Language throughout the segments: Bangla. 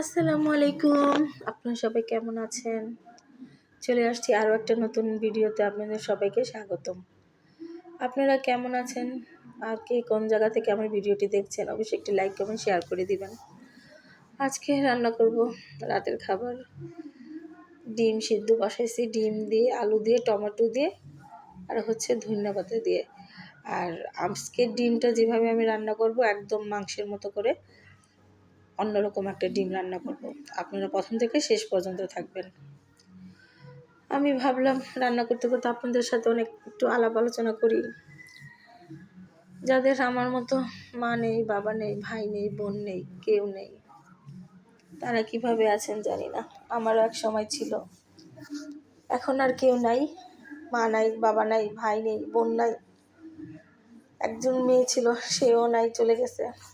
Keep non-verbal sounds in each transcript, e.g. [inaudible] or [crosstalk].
আসসালামু আলাইকুম। আপনারা সবাই কেমন আছেন? চলে আসছি আরও একটা নতুন ভিডিওতে আপনাদের সবাইকে স্বাগতম। আপনারা কেমন আছেন? আর কে কোন জায়গা থেকে আমার ভিডিওটি দেখছেন, অবশ্যই একটি লাইক, কমেন্ট, শেয়ার করে দিবেন। আজকে রান্না করব রাতের খাবার। ডিম সিদ্ধ বসাইছি, ডিম দিয়ে আলু দিয়ে, টমেটো দিয়ে, আর হচ্ছে ধনিয়া পাতা দিয়ে। আর আজকের ডিমটা যেভাবে আমি রান্না করব, একদম মাংসের মতো করে। অন্যরকম একটা ডিম রান্না করব। আপনারা প্রথম থেকে শেষ পর্যন্ত থাকবেন। আমি ভাবলাম, রান্না করতে করতে আপনাদের সাথে অনেক একটু আলাপ আলোচনা করি। যাদের আমার মতো মা নেই, বাবা নেই, ভাই নেই, বোন নেই, কেউ নেই, তারা কীভাবে আছেন জানি না। আমারও এক সময় ছিল। এখন আর কেউ নাই, মা নাই, বাবা নাই, ভাই নেই, বোন নাই। একজন মেয়ে ছিল, সেও নাই, চলে গেছে।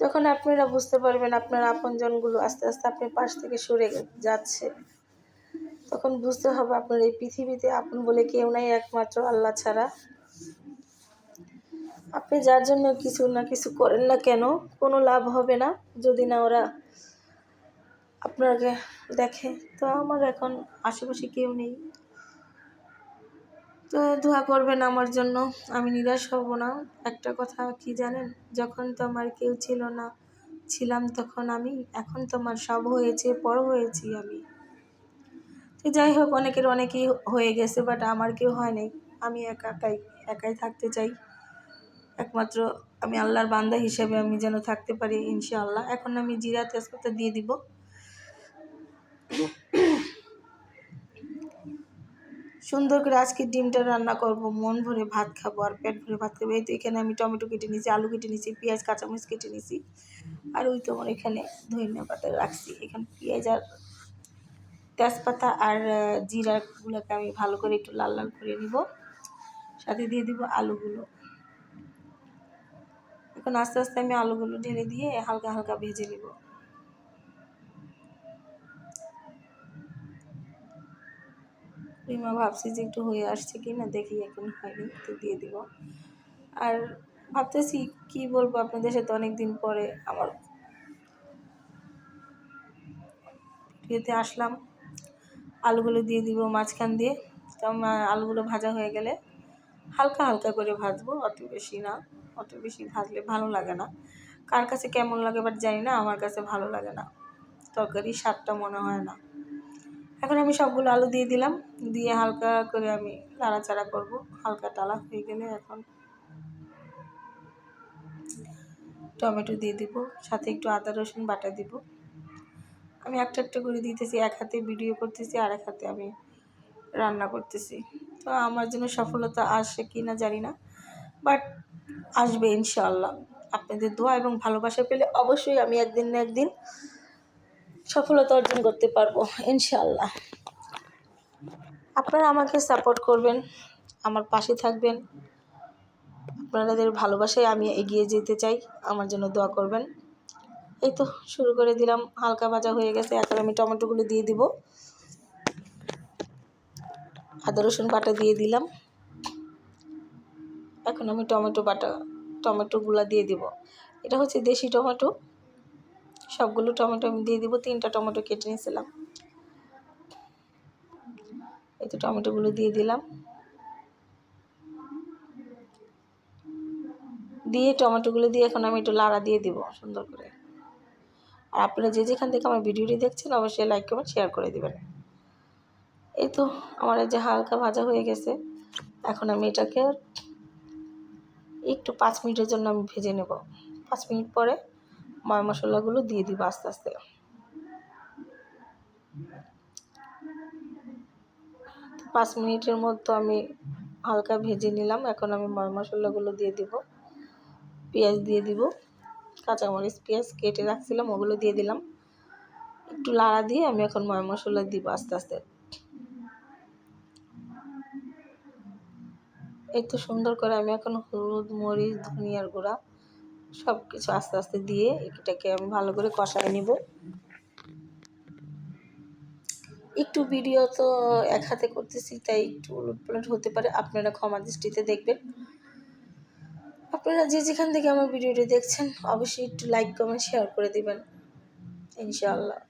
যখন আপনারা বুঝতে পারবেন আপনার আপনজনগুলো আস্তে আস্তে আপনার পাশ থেকে সরে যাচ্ছে, তখন বুঝতে হবে আপনার এই পৃথিবীতে আপন বলে কেউ নাই একমাত্র আল্লাহ ছাড়া। আপনি যার জন্য কিছু না কিছু করেন না কেন, কোনো লাভ হবে না। যদি না ওরা আপনাকে দেখে, তো আমার এখন আশেপাশে কেউ নেই। তো দোয়া করবেন আমার জন্য। আমি নিরাশ হব না। একটা কথা কি জানেন? যখন তো আমার কেউ ছিল না, ছিলাম তখন আমি। এখন তো আমার সব হয়েছে, পর হয়েছি আমি। তো যাই হোক, অনেকের অনেকেই হয়ে গেছে বাট আমার কেউ হয়নি আমি একা একাই একাই থাকতে চাই। একমাত্র আমি আল্লাহর বান্দা হিসেবে আমি যেন থাকতে পারি, ইনশাআল্লাহ। এখন আমি জিরা তেজপাতা দিয়ে দিব। সুন্দর করে আজকে ডিমটা রান্না করব, মন ভরে ভাত খাব আর পেট ভরে ভাত খাব। এই তো এখানে আমি টমেটো কেটে নিয়েছি, আলু কেটে নিয়েছি, পেঁয়াজ, কাঁচামরিচ কেটে নিয়েছি। আর ওই তো আমার এখানে ধনিয়া পাতা রাখছি। এখানে পেঁয়াজ আর তেজপাতা আর জিরাগুলোকে আমি ভালো করে একটু লাল লাল করে নিব। সাথে দিয়ে দিব আলুগুলো। এখন আস্তে আস্তে আমি আলুগুলো ঢেলে দিয়ে হালকা হালকা ভেজে নিব। রিমা ভাবছি যে একটু হয়ে আসছে কি না, দেখি এখন হয়নি তো দিয়ে দিব। আর ভাবতেছি কি বলব আপনাদের সাথে অনেক দিন পরে আমার ইয়েতে আসলাম। আলুগুলো দিয়ে দিব মাঝখান দিয়ে। তো আলুগুলো ভাজা হয়ে গেলে হালকা হালকা করে ভাজবো, অত বেশি না, অত বেশি ভাজলে ভালো লাগে না। কার কাছে কেমন লাগে বাট জানি না, আমার কাছে ভালো লাগে না। তরকারি স্বাদটা মনে হয় না। এখন আমি সবগুলো আলু দিয়ে দিলাম। দিয়ে হালকা করে আমি নাড়াচাড়া করব। হালকা টালা হয়ে গেলে এখন টমেটো দিয়ে দিব, সাথে একটু আদা, রসুন বাটা দিব। আমি একটা একটা করে দিতেছি, এক হাতে ভিডিও করতেছি আর এক হাতে আমি রান্না করতেছি। তো আমার জন্য সফলতা আসে কি না জানি না বাট আসবে ইনশাল্লাহ আপনাদের দোয়া এবং ভালোবাসা পেলে অবশ্যই আমি একদিন না একদিন সফলতা অর্জন করতে পারব ইনশাল্লাহ আপনারা আমাকে সাপোর্ট করবেন, আমার পাশে থাকবেন। আপনাদের ভালোবাসায় আমি এগিয়ে যেতে চাই, আমার জন্য দোয়া করবেন। এই তো শুরু করে দিলাম, হালকা ভাজা হয়ে গেছে, এখন আমি টমেটোগুলো দিয়ে দিব। আদা, রসুন বাটা দিয়ে দিলাম। এখন আমি টমেটো বাটা, টমেটোগুলো দিয়ে দিব। এটা হচ্ছে দেশি টমেটো। সবগুলো টমেটো আমি দিয়ে দিব, তিনটা টমেটো কেটে নিয়েছিলাম। এই তো টমেটোগুলো দিয়ে দিলাম। দিয়ে টমেটোগুলো দিয়ে এখন আমি একটু লাড়া দিয়ে দিব সুন্দর করে। আর আপনারা যে যেখান থেকে আমার ভিডিওটি দেখছেন, অবশ্যই লাইক কমেন্ট শেয়ার করে দেবেন। এই তো আমার যে হালকা ভাজা হয়ে গেছে। এখন আমি এটাকে একটু পাঁচ মিনিটের জন্য আমি ভেজে নেব। পাঁচ মিনিট পরে ময় মশলাগুলো দিয়ে দিব আস্তে আস্তে। পাঁচ মিনিটের মতো আমি হালকা ভেজে নিলাম, এখন আমি ময় মশলাগুলো দিয়ে দিব। পেঁয়াজ দিয়ে দিব, কাঁচামরিচ পেঁয়াজ কেটে রাখছিলাম, ওগুলো দিয়ে দিলাম। একটু লাড়া দিয়ে আমি এখন ময় মশলা দিব আস্তে আস্তে। এই তো সুন্দর করে আমি এখন হলুদ, মরিচ, ধনিয়ার গুঁড়া সব কিছু আস্তে আস্তে দিয়ে এটাকে আমি ভালো করে কষায় নিব। একটু ভিডিও তো এক হাতে করতেছি, তাই একটু উলট পালট হতে পারে। আপনারা ক্ষমা দৃষ্টিতে দেখবেন। আপনারা যে যেখান থেকে আমার ভিডিওটি দেখছেন, অবশ্যই একটু লাইক কমেন্ট শেয়ার করে দিবেন। ইনশাআল্লাহ।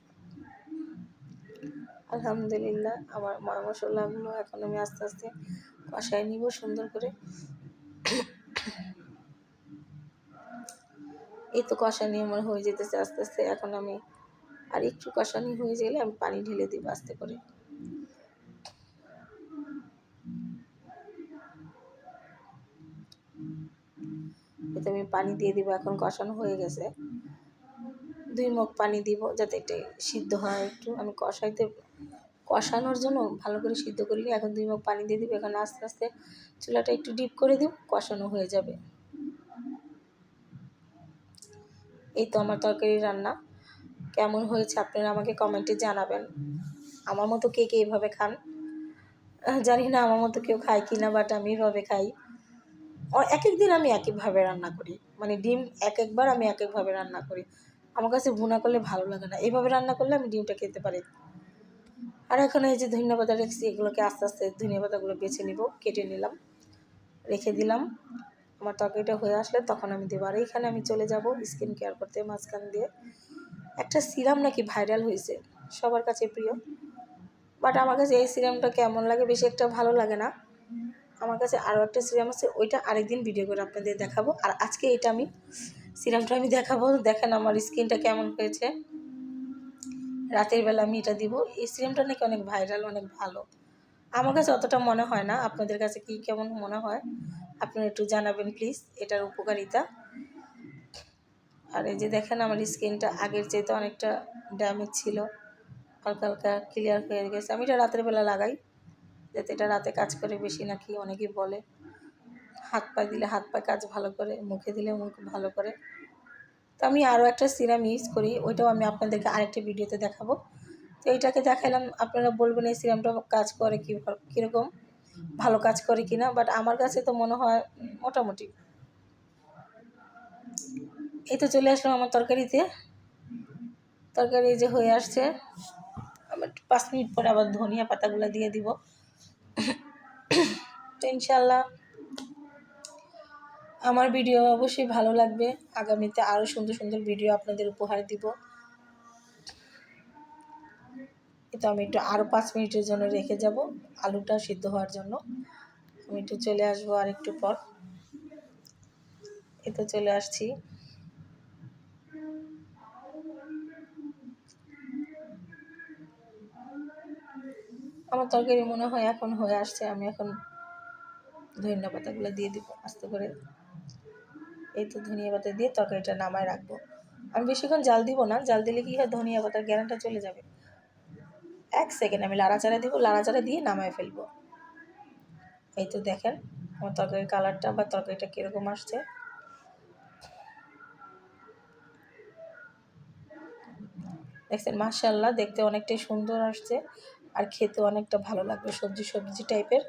আলহামদুলিল্লাহ, আমার মা মশলাগুলো এখন আমি আস্তে আস্তে কষায় নিব সুন্দর করে। এই তো কষানি আমার হয়ে যেতেছে আস্তে আস্তে। এখন আমি আর একটু কষানি হয়ে গেলে আমি পানি ঢেলে দিব আস্তে করে। এতে আমি পানি দিয়ে দিব, এখন কষানো হয়ে গেছে। দুই মুখ পানি দিব যাতে এটা সিদ্ধ হয় একটু। আমি কষাইতে, কষানোর জন্য ভালো করে সিদ্ধ করিনি, এখন দুই মুখ পানি দিয়ে দিব। এখন আস্তে আস্তে চুলাটা একটু ডিপ করে দিব, কষানো হয়ে যাবে। এই তো আমার তরকারি রান্না। কেমন হয়েছে আপনারা আমাকে কমেন্টে জানাবেন। আমার মতো কে কে এইভাবে খান? জানি না আমার মতো কেউ খায় কি না বাট আমি এভাবে খাই। এক এক দিন আমি এক একভাবে রান্না করি। মানে ডিম এক একবার আমি এক একভাবে রান্না করি। আমার কাছে ভুনা করলে ভালো লাগে না। এভাবে রান্না করলে আমি ডিমটা খেতে পারি। আর এখন এই যে ধনিয়া পাতা রেখেছি, এগুলোকে আস্তে আস্তে ধনিয়া পাতাগুলো বেছে নিব, কেটে নিলাম, রেখে দিলাম। আমার তরকারিটা হয়ে আসলে তখন আমি দেবো। আর এইখানে আমি চলে যাব স্কিন কেয়ার করতে মাঝখান দিয়ে। একটা সিরাম নাকি ভাইরাল হয়েছে, সবার কাছে প্রিয়। বাট আমার কাছে এই সিরামটা কেমন লাগে বেশি একটা ভালো লাগে না। আমার কাছে আরও একটা সিরাম আছে, ওইটা আরেকদিন ভিডিও করে আপনাদের দেখাবো। আর আজকে এটা আমি সিরামটা আমি দেখাবো। দেখেন আমার স্কিনটা কেমন হয়েছে। রাতের বেলা আমি এটা দিব। এই সিরামটা নাকি অনেক ভাইরাল অনেক ভালো। আমার কাছে অতটা মনে হয় না। আপনাদের কাছে কি কেমন মনে হয়? আপনারা একটু জানাবেন প্লিজ এটার উপকারিতা। আর এই যে দেখেন আমার স্কিনটা আগের চাইতে অনেকটা ড্যামেজ ছিল। হালকা হালকা ক্লিয়ার হয়ে গেছে। আমি এটা রাতের বেলা লাগাই, যাতে এটা রাতে কাজ করে বেশি নাকি অনেকেই বলে। হাত পায়ে দিলে হাত পায়ে কাজ ভালো করে, মুখে দিলে মুখ ভালো করে। তো আমি আরও একটা সিরাম ইউজ করি, ওইটাও আমি আপনাদেরকে আরেকটা ভিডিওতে দেখাবো। তো এইটাকে দেখালাম আপনারা বলবেন এই সিরামটা কাজ করে কী কীরকম, ভালো কাজ করে কি না বাট আমার কাছে তো মনে হয় মোটামুটি। এই তো চলে আসলাম আমার তরকারিতে। তরকারি যে হয়ে আসছে পাঁচ মিনিট পরে আবার ধনিয়া পাতাগুলো দিয়ে দিব। তো ইনশাল্লাহ আমার ভিডিও অবশ্যই ভালো লাগবে। আগামীতে আরও সুন্দর সুন্দর ভিডিও আপনাদের উপহার দিব। তো আমি একটু আরও পাঁচ মিনিটের জন্য রেখে যাব আলুটা সিদ্ধ হওয়ার জন্য। আমি একটু চলে আসব আর একটু পর। এই তো চলে আসছি। আমার তরকারি মনে হয় এখন হয়ে আসছে, আমি এখন ধনিয়া পাতাগুলো দিয়ে দিব আস্তে করে। এই তো ধনিয়া পাতা দিয়ে তরকারিটা নামায় রাখব। আমি বেশিক্ষণ জাল দিব না, জাল দিলে কি হয় ধনিয়া পাতার গ্যারানটা চলে যাবে। এক সেকেন্ড আমি লাড়াচাড়া দিব, লাড়াচাড়া দিয়ে নামায় ফেলব। এই তো দেখেন, আমার তরকারির কালারটা বা তরকারিটা কীরকম আসছে। দেখছেন মার্শাল্লাহ দেখতে অনেকটাই সুন্দর আসছে আর খেতে অনেকটা ভালো লাগবে সবজি সবজি টাইপের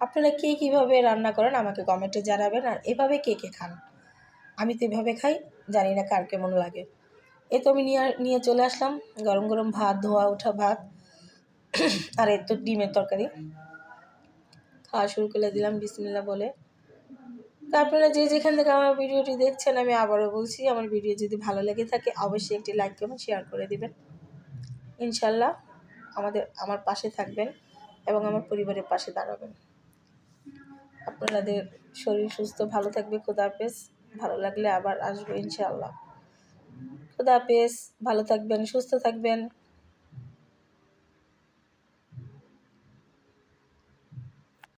আপনারা কে কীভাবে রান্না করেন আমাকে কমেন্টে জানাবেন আর এভাবে কে কে খান? আমি তো এভাবে খাই, জানি না কার কেমন লাগে। এ তো আমি নিয়ে নিয়ে চলে আসলাম, গরম গরম ভাত, ধোয়া ওঠা ভাত। [coughs] আর এই তো ডিমের তরকারি। খাওয়া শুরু করে দিলাম বিসমিল্লা বলে। তো আপনারা যে যেখান থেকে আমার ভিডিওটি দেখছেন, আমি আবারও বলছি, আমার ভিডিও যদি ভালো লেগে থাকে, অবশ্যই একটি লাইক করবেন শেয়ার করে দিবেন। ইনশাল্লাহ আমাদের, আমার পাশে থাকবেন এবং আমার পরিবারের পাশে দাঁড়াবেন। আপনাদের শরীর সুস্থ, ভালো থাকবে, খোদা হাফেজ। ভালো লাগলে আবার আসব ইনশাআল্লাহ খোদা হাফেজ, ভালো থাকবেন, সুস্থ থাকবেন।